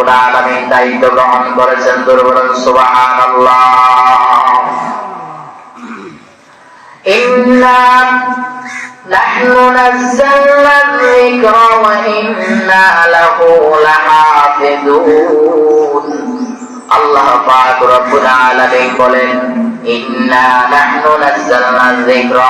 রব্বুল আলামিন দায়িত্ব গ্রহণ করেছেন দুর্বল সুবহানাল্লাহ ইন্না نحن نزلنا الذكر وإنا له لحافظون আল্লাহ পাক রব্বুল আলামিন বলেন ইন্না নাহনু নাযালনা যিকরা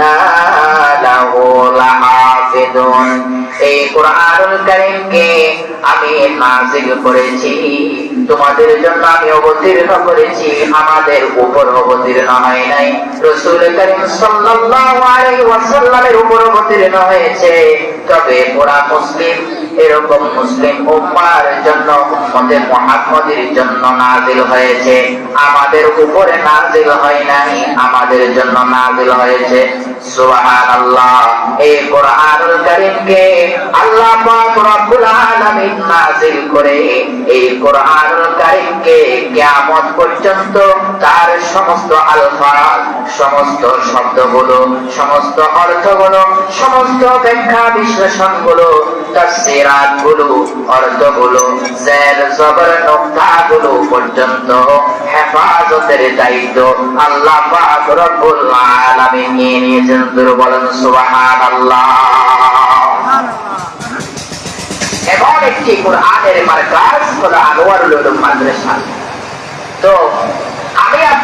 আমাদের উপর অবতীর্ণ হয় নাই। রসুল করিম সাল্লাল্লাহু উপর অবতীর্ণ হয়েছে। তবে ওরা মুসলিম। এরকম মুসলিম উম্মার জন্য, উম্মতে জন্য নাজিল হয়েছে। আমাদের উপরে নাজিল হয় নাই। আমাদের জন্য নাজিল হয়েছে। সুবহানাল্লাহ। এই তার সমস্ত আলফাজ সমস্ত শব্দগুলো সমস্ত অর্থগুলো সমস্ত ব্যাখ্যা বিশ্লেষণগুলো তাফসীরাতগুলো অর্থগুলো, জের, জবর, নুকতাগুলো পর্যন্ত হেফাজতের দায়িত্ব আল্লাহ পাক রব্বুল আলামিন নিয়ে নিয়েছেন। দুর্বলন সুবহানাল্লাহ। এমন একটি কোরআনের মার্কাজ হলো আনোয়ারুল উলুম মাদ্রাসা। তো